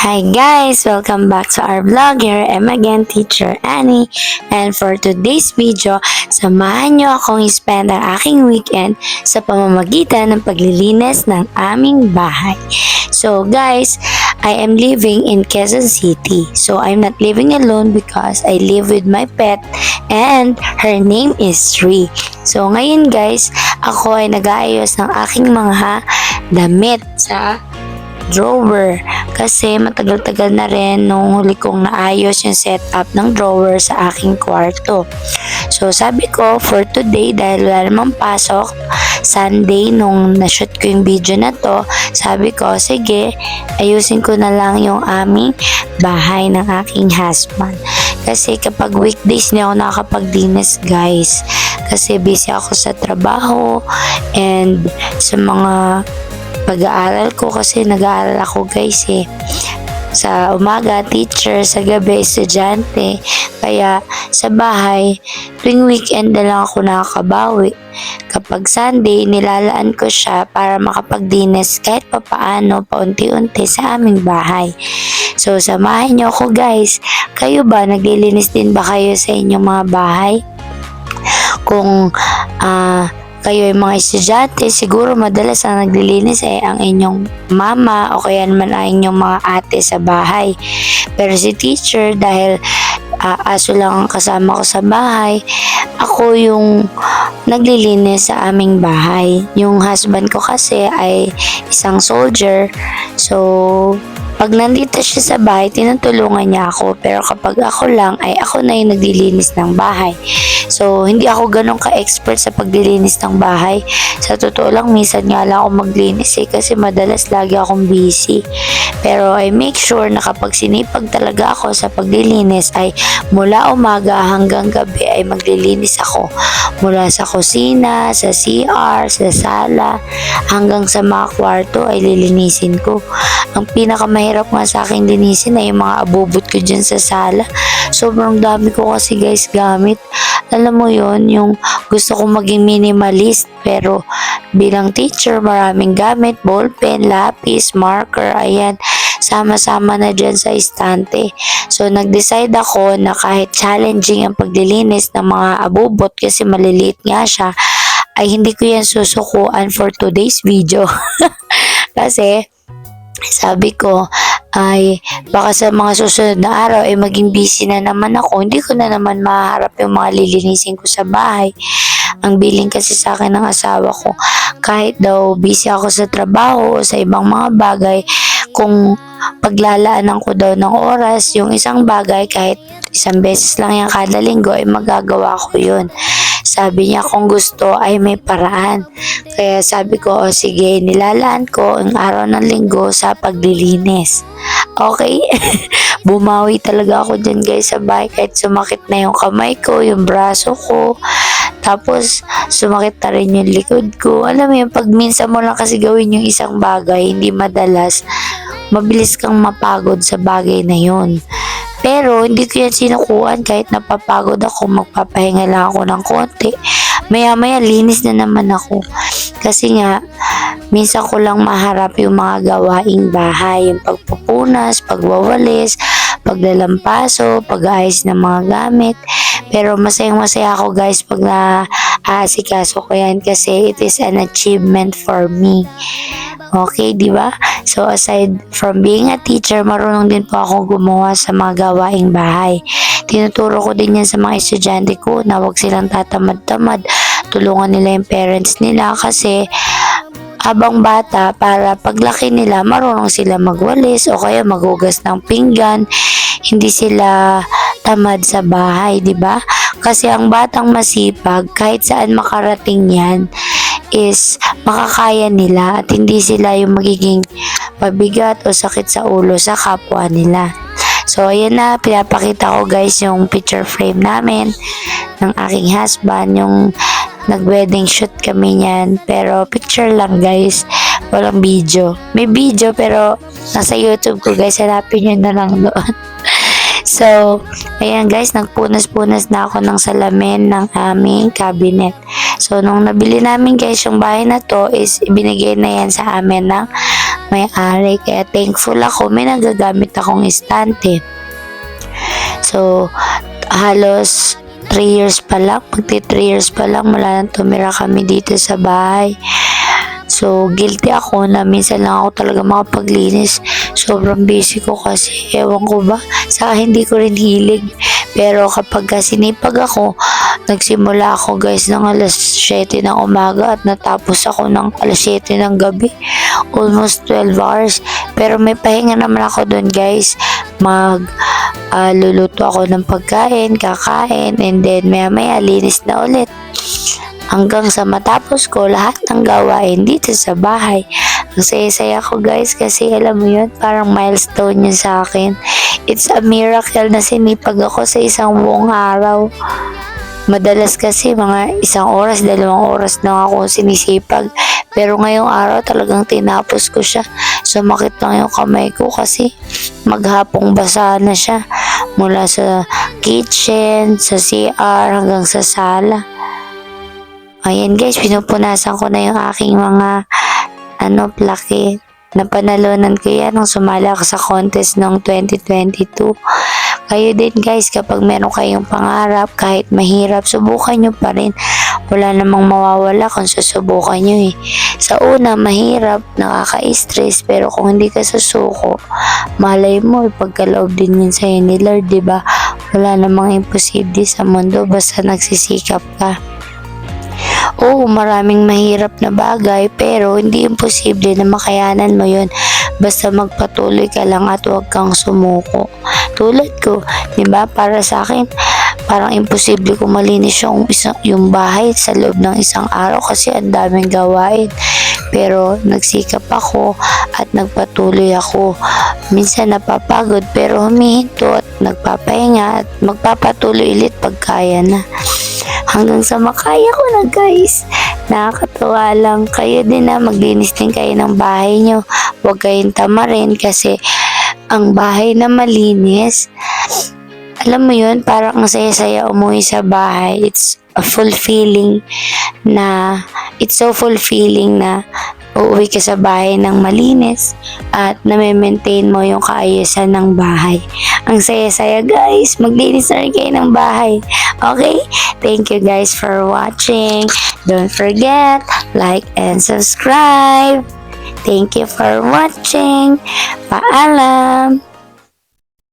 Hi guys! Welcome back to our vlog. Here I am again, Teacher Annie. And for today's video, samahan nyo akong spend ang aking weekend sa pamamagitan ng paglilinis ng aming bahay. So guys, I am living in Quezon City. So I'm not living alone because I live with my pet and her name is Sri. So ngayon guys, ako ay nag-aayos ng aking mga damit sa drawer kasi matagal-tagal na rin nung huli kong naayos yung setup ng drawer sa aking kwarto. So sabi ko for today dahil wala namang pasok, Sunday nung na-shoot ko yung video na to, sabi ko sige ayusin ko na lang yung aming bahay ng aking husband. Kasi kapag weekdays niya ako nakakapagdinis guys. Kasi busy ako sa trabaho and sa mga pag-aaral ko kasi nag-aaral ako guys eh. Sa umaga, teacher, sa gabi, estudyante. Kaya sa bahay, tuwing weekend na lang ako nakakabawi. Kapag Sunday, nilalaan ko siya para makapagdinis kahit papaano, paunti-unti sa aming bahay. So, samahan niyo ako guys. Kayo ba, naglilinis din ba kayo sa inyong mga bahay? Kung ah kayo ay mga estudyante, siguro madalas ang naglilinis ay ang inyong mama o kaya naman ang inyong mga ate sa bahay. Pero si teacher, dahil ah, aso lang ang kasama ko sa bahay, ako yung naglilinis sa aming bahay. Yung husband ko kasi ay isang soldier. So, pag nandito siya sa bahay, tinutulungan niya ako. Pero kapag ako lang, ay ako na yung naglilinis ng bahay. So, hindi ako ganun ka-expert sa paglilinis ng bahay. Sa totoo lang, minsan nga lang ako maglinis eh, kasi madalas lagi akong busy. Pero I make sure na kapag sinipag talaga ako sa paglilinis ay mula umaga hanggang gabi ay maglilinis ako. Mula sa kusina, sa CR, sa sala, hanggang sa mga kwarto ay lilinisin ko. Ang pinakamahirap nga sa akin linisin ay yung mga abubot ko dyan sa sala. Sobrang dami ko kasi guys gamit. Alam mo yon yung gusto kong maging minimalist pero bilang teacher maraming gamit, ballpen, lapis, marker, ayan sama-sama na dyan sa istante. So, nag-decide ako na kahit challenging ang paglilinis ng mga abubot kasi maliliit nga siya, ay hindi ko yan susukuan for today's video. kasi, sabi ko, ay baka sa mga susunod na araw ay maging busy na naman ako. Hindi ko na naman maharap yung mga lilinisin ko sa bahay. Ang billing kasi sa akin ng asawa ko, kahit daw busy ako sa trabaho o sa ibang mga bagay, kung paglalaanan ko daw ng oras, yung isang bagay kahit isang beses lang yung kada linggo ay magagawa ko yun. Sabi niya kung gusto ay may paraan. Kaya sabi ko, o sige, nilalaan ko ang araw ng linggo sa paglilinis. Okay? Bumawi talaga ako dyan guys sa bahay kahit sumakit na yung kamay ko, yung braso ko. Tapos, sumakit na rin yung likod ko. Alam mo yun, pag minsan mo lang kasi gawin yung isang bagay, hindi madalas, mabilis kang mapagod sa bagay na yun. Pero, hindi ko yan sinukuan kahit napapagod ako, magpapahinga lang ako ng konti. Maya-maya, linis na naman ako. Kasi nga, minsan ko lang maharap yung mga gawaing bahay, yung pagpupunas, pagwawalis, paglalampaso, pag-aayos ng mga gamit. Pero masayang masaya ako guys pag na-aasikaso ko yan kasi it is an achievement for me. Okay, di ba? So aside from being a teacher, marunong din po ako gumawa sa mga gawaing bahay. Tinuturo ko din yan sa mga estudyante ko na huwag silang tatamad-tamad. Tulungan nila yung parents nila kasi habang bata para paglaki nila marunong sila magwalis o kaya maghugas ng pinggan hindi sila tamad sa bahay, di ba? Kasi ang batang masipag, kahit saan makarating yan, is makakaya nila at hindi sila yung magiging pabigat o sakit sa ulo sa kapwa nila. So, ayan na, pinapakita ko guys yung picture frame namin ng aking husband, yung nag-wedding shoot kami niyan. Pero picture lang guys, walang video. May video pero nasa YouTube ko guys, hanapin nyo na lang doon. So, ayan guys, nagpunas-punas na ako ng salamin ng aming cabinet. So, nung nabili namin guys yung bahay na to is ibinigay na yan sa amin ng may-ari. Kaya thankful ako, may nagagamit akong istante. So, halos 3 years pa lang, magti 3 years pa lang, mula nang tumira kami dito sa bahay. So, guilty ako na minsan lang ako talaga makapaglinis. Sobrang busy ko kasi, ewan ko ba, saka hindi ko rin hilig. Pero kapag ka sinipag ako, nagsimula ako guys ng alas 7 ng umaga at natapos ako ng alas 7 ng gabi. Almost 12 hours. Pero may pahinga naman ako doon guys. Mag ah, luluto ako ng pagkain, kakain, and then maya maya linis na ulit. Hanggang sa matapos ko lahat ng gawain dito sa bahay. Ang saya-saya ko guys kasi alam mo yun, parang milestone yun sa akin. It's a miracle na sinipag ako sa isang buong araw. Madalas kasi mga isang oras, dalawang oras lang ako sinisipag. Pero ngayong araw talagang tinapos ko siya. Sumakit lang yung kamay ko kasi maghapong basa na siya. Mula sa kitchen, sa CR, hanggang sa sala. Ayan guys, pinupunasan ko na yung aking mga ano, plaki. Napanalunan ko yan nung sumali ako sa contest noong 2022. Kayo din guys, kapag meron kayong pangarap, kahit mahirap, subukan nyo pa rin. Wala namang mawawala kung susubukan nyo eh. Sa una, mahirap, nakaka-stress, pero kung hindi ka susuko, malay mo, ipagkaloob din yun sa'yo ni Lord, ba? Wala namang imposible sa mundo, basta nagsisikap ka. Oo, maraming mahirap na bagay pero hindi imposible na makayanan mo yon basta magpatuloy ka lang at huwag kang sumuko. Tulad ko, 'di ba? Para sa akin, parang imposible ko malinis yung, isang, yung bahay sa loob ng isang araw kasi ang daming gawain. Pero nagsikap ako at nagpatuloy ako. Minsan napapagod pero humihinto at nagpapahinga at magpapatuloy ulit pag kaya na hanggang sa makaya ko na guys. Nakakatawa lang. Kayo din na maglinis din kayo ng bahay nyo. Huwag kayong tamarin kasi ang bahay na malinis, alam mo yun, parang ang saya-saya umuwi sa bahay. It's a fulfilling na, it's so fulfilling na uuwi ka sa bahay ng malinis at na-maintain mo yung kaayusan ng bahay. Ang saya-saya guys, maglinis na rin kayo ng bahay. Okay? Thank you guys for watching. Don't forget, like and subscribe. Thank you for watching. Paalam!